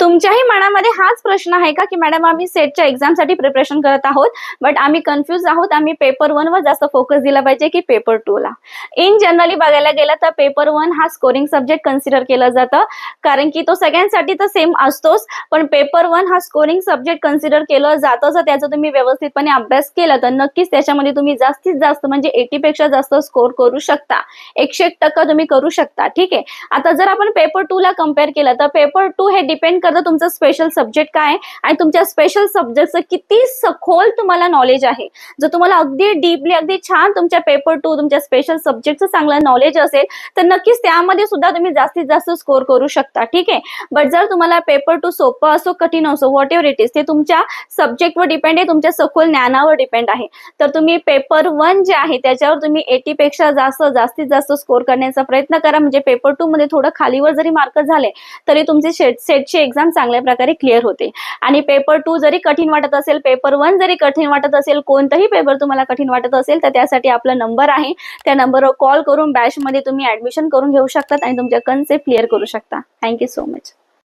तुमच्याही मनामध्ये हाच प्रश्न आहे का की मॅडम आम्ही सेटच्या एक्झामसाठी प्रिपरेशन करत आहोत बट आम्ही कन्फ्युज आहोत आम्ही पेपर वन वर जास्त फोकस दिला पाहिजे की पेपर टू ला. इन जनरली बघायला गेलं तर पेपर वन हा स्कोरिंग सब्जेक्ट कन्सिडर केलं जातं कारण की तो सगळ्यांसाठी तर सेम असतोच पण पेपर वन हा स्कोरिंग सब्जेक्ट कन्सिडर केलं जातं जर त्याचा तुम्ही व्यवस्थितपणे अभ्यास केला तर नक्कीच त्याच्यामध्ये तुम्ही जास्तीत जास्त म्हणजे एटी पेक्षा जास्त स्कोर करू शकता. एकशे एक टक्का तुम्ही करू शकता ठीक आहे? आता जर आपण पेपर टू ला कंपेअर केलं तर पेपर टू हे डिपेंड करतं तुमचं स्पेशल सब्जेक्ट काय आहे? आणि तुमच्या स्पेशल सब्जेक्टचं किती सखोल तुम्हाला नॉलेज आहे? जर तुम्हाला अगदी डीपली अगदी छान तुमच्या पेपर टू तुमच्या स्पेशल सब्जेक्टचं चांगलं नॉलेज असेल तर नक्कीच त्यामध्ये सुद्धा तुम्ही जास्तीत जास्त स्कोर करू शकता ठीक आहे? बट जर तुम्हाला पेपर टू सोपं असो कठीण असो व्हॉट एव्हर इट इज ते तुमच्या सब्जेक्टवर डिपेंड आहे तुमच्या सखोल ज्ञानावर डिपेंड आहे. तर तुम्ही पेपर वन जे आहे त्याच्यावर तुम्ही एटी पेक्षा जास्त जास्तीत जास्त स्कोर करण्याचा प्रयत्न करा. म्हणजे पेपर टू मध्ये थोडं खालीवर जरी मार्क झाले तरी तुमचे सेट सेटची एक्झाम चांगल्या प्रकारे क्लिअर होते. आणि पेपर टू जरी कठीण वाटत असेल पेपर वन जरी कठीण वाटत असेल कोणताही पेपर तुम्हाला कठीण वाटत असेल तर त्यासाठी आपला नंबर आहे. त्या नंबरवर कॉल करून बॅचमध्ये तुम्ही ऍडमिशन करून घेऊ शकतात आणि तुमच्या कन्सेप्ट क्लिअर करू शकता. Thank you so much